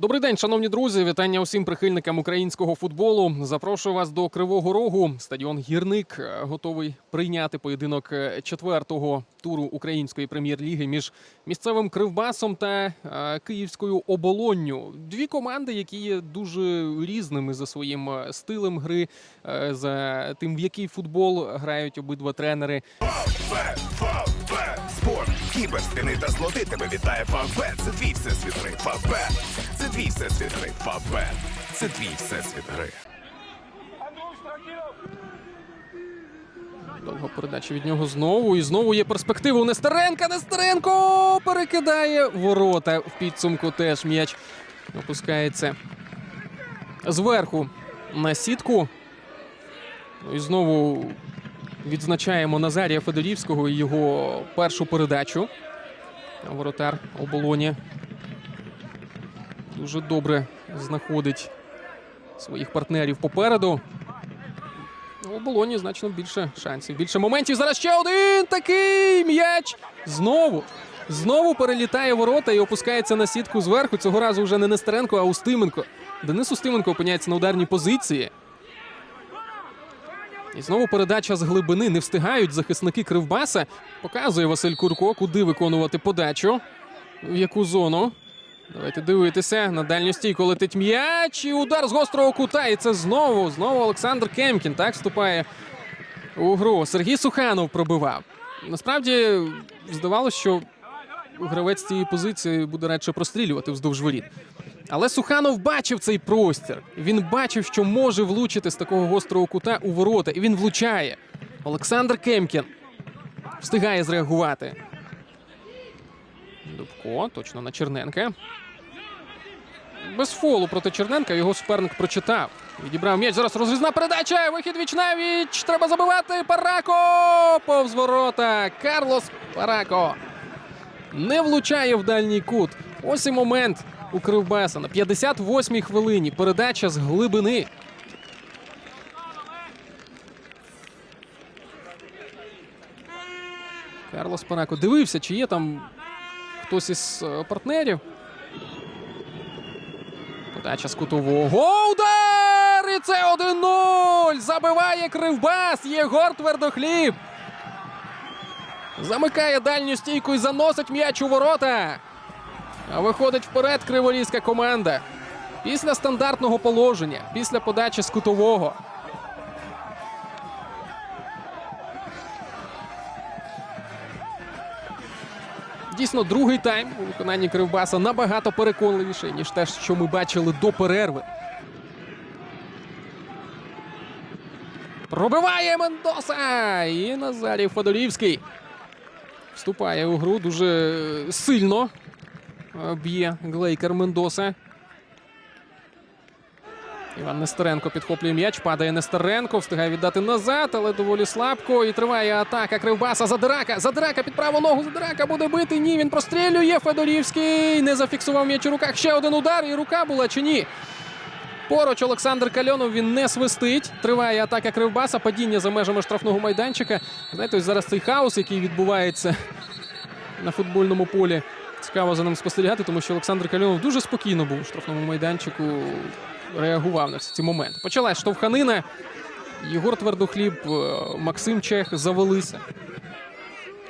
Добрий день, шановні друзі. Вітання усім прихильникам українського футболу. Запрошую вас до Кривого Рогу. Стадіон Гірник готовий прийняти поєдинок е, четвертого туру української прем'єр-ліги між місцевим Кривбасом та е, Київською оболонню. Дві команди, які є дуже різними за своїм е, стилем гри, за тим, в який футбол грають обидва тренери. Спорт, кіберспіни та злоти тебе вітає Фавбет. Це твій всесвіт гри. Це твій всесвіт гри. Фавбет. Це твій всесвіт гри. Довга передача від нього знову. І знову є перспектива у Нестеренка. Нестеренко перекидає ворота. В підсумку теж м'яч опускається зверху на сітку. Ну і знову відзначаємо Назарія Федорівського і його першу передачу. Воротар оболоні дуже добре знаходить своїх партнерів попереду. У оболоні значно більше шансів, більше моментів. Зараз ще один такий м'яч. Знову. Знову перелітає ворота і опускається на сітку зверху. Цього разу вже не Нестеренко, а Устименко. Денис Устименко опиняється на ударній позиції. І знову передача з глибини. Не встигають захисники Кривбаса. Показує Василь Курко, куди виконувати подачу. В яку зону. Давайте дивитися. На дальню стійку летить м'яч. І удар з гострого кута. І це знову, знову Олександр Кемкін. Так вступає у гру. Сергій Суханов пробивав. Насправді здавалося, що гравець цієї позиції буде радше прострілювати вздовж воріт. Але Суханов бачив цей простір. Він бачив, що може влучити з такого гострого кута у ворота, і він влучає. Олександр Кемкін встигає зреагувати. Дубко, точно на Черненка. Без фолу проти Черненка його суперник прочитав. Відібрав м'яч. Зараз розрізна передача. Вихід віч на віч. Треба забивати. Парако! Повз ворота. Карлос Парако. Не влучає в дальній кут. Ось і момент у Кривбаса. На 58-й хвилині. Передача з глибини. Карлос Парако дивився, чи є там хтось із е, партнерів. Подача з кутового. Удар! І це 1-0! Забиває Кривбас! Єгор Твердохліб. Замикає дальню стійку і заносить м'яч у ворота. А виходить вперед криворізька команда. Після стандартного положення, після подачі з кутового. Дійсно, другий тайм у виконанні Кривбаса набагато переконливіший, ніж те, що ми бачили до перерви. Пробиває Мендоса! І Назарій Федорівський вступає у гру дуже сильно. е, Б'є Глейкер Мендоса. Іван Нестеренко підхоплює м'яч, падає Нестеренко, встигає віддати назад, але доволі слабко. І триває атака Кривбаса. Задирака. Задирака під праву ногу. Задирака буде бити. Ні, він прострілює. Федорівський не зафіксував м'яч у руках. Ще один удар. І рука була чи ні? Поруч Олександр Кальонов він не свистить. Триває атака Кривбаса, падіння за межами штрафного майданчика. Знаєте, ось зараз цей хаос, який відбувається на футбольному полі. Цікаво за ним спостерігати, тому що Олександр Кальонов дуже спокійно був у штрафному майданчику, реагував на всі ці моменти. Почалась штовханина. Єгор Твердохліб, е, Максим Чех завелися.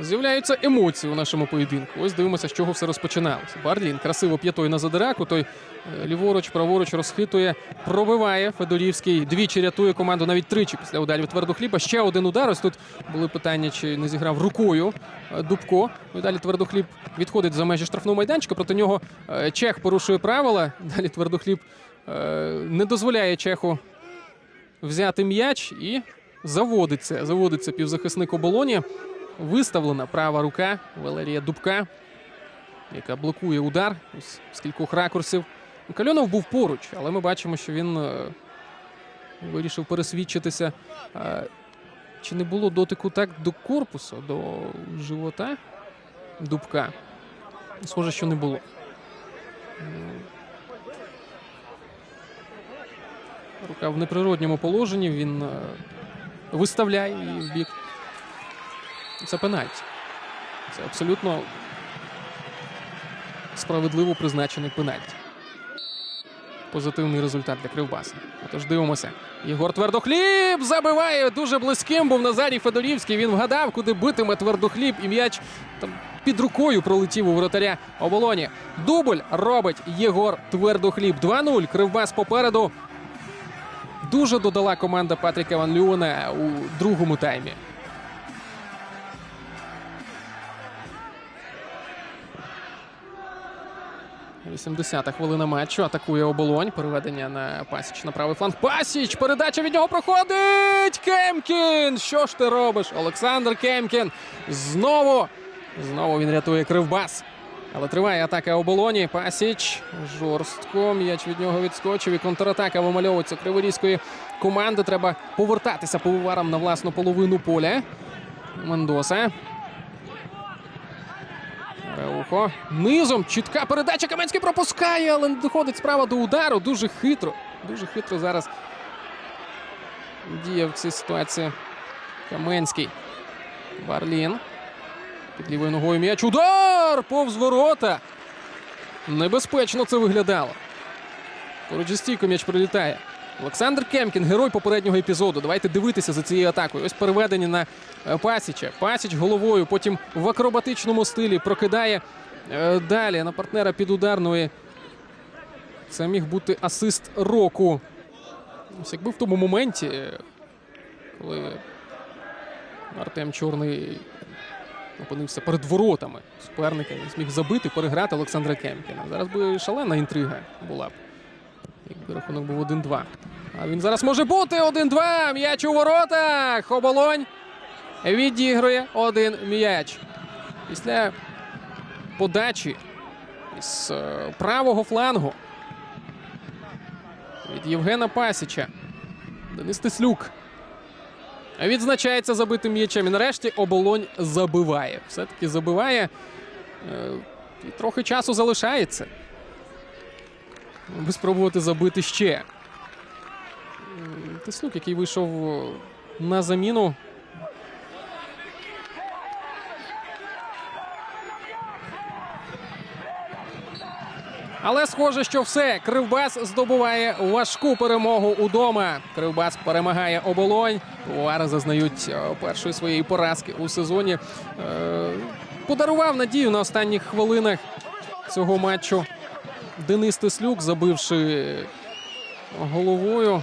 З'являються емоції у нашому поєдинку. Ось дивимося, з чого все розпочиналося. Барлін красиво п'ятою на задираку. Той е, ліворуч, праворуч розхитує, пробиває. Федорівський двічі рятує команду навіть тричі після ударів твердохліба. Ще один удар. Ось тут були питання, чи не зіграв рукою е, Дубко. Ну і далі твердохліб відходить за межі штрафного майданчика. Проти нього Чех порушує правила. Далі твердохліб не дозволяє Чеху взяти м'яч і заводиться. Заводиться півзахисник оболоні. Виставлена права рука Валерія Дубка, яка блокує удар з кількох ракурсів. Кальонов був поруч, але ми бачимо, що він е, вирішив пересвідчитися. Е, чи не було дотику так до корпусу, до живота Дубка? Схоже, що не було. Рука в неприродньому положенні. Він е, виставляє її в бік. Це пенальті. Це абсолютно справедливо призначений пенальті. позитивний результат для Кривбаса. Отож дивимося. Єгор Твердохліб забиває дуже близьким. Був Назарій Федорівський. Він вгадав, куди битиме Твердохліб, і м'яч там під рукою пролетів у воротаря оболоні. Дубль робить Єгор Твердохліб. 2-0. Кривбас попереду. Дуже додала команда Патріка Ван Люна у другому таймі. – 80-та хвилина матчу. Атакує оболонь. Переведення на Пасіч на правий фланг. Пасіч! Передача від нього проходить! Кемкін! Що ж ти робиш? Олександр Кемкін. Знову. Знову він рятує Кривбас. Але триває атака оболоні. Пасіч жорстко. М'яч від нього відскочив. І контратака вимальовується криворізької команди. Треба повертатися пивоварам на власну половину поля. Мендоса. Реухо. Низом. Чітка передача. Каменський пропускає, але не доходить справа до удару. Дуже хитро. Дуже хитро зараз діє в цій ситуації. Каменський. Барлін. Під лівою ногою м'яч. Удар! Повз ворота. Небезпечно це виглядало. Поруч зі стійкою м'яч прилітає. Олександр Кемкін, герой попереднього епізоду. Давайте дивитися за цією атакою. Ось переведення на е, Пасіча. Пасіч головою, потім в акробатичному стилі прокидає е, далі на партнера під ударної. Це міг бути асист року. Ось якби в тому моменті, е, коли Артем Чорний опинився перед воротами суперника і зміг забити, переграти Олександра Кемкіна. Зараз би шалена інтрига була б. Якби рахунок був 1-2. А він зараз може бути 1-2. М'яч у воротах. Оболонь відігрує один м'яч. Після подачі з е, правого флангу від Євгена Пасіча. Денис Тислюк відзначається забитим м'ячем. І нарешті оболонь забиває. Все-таки забиває. Е, І трохи часу залишається. Аби спробувати забити ще. М, який вийшов е, на заміну. Але схоже, що все. Кривбас здобуває важку перемогу удома. Кривбас перемагає оболонь. Вари зазнають е, першої своєї поразки у сезоні. Е, Подарував надію на останніх хвилинах цього матчу. Денис Теслюк, забивши головою.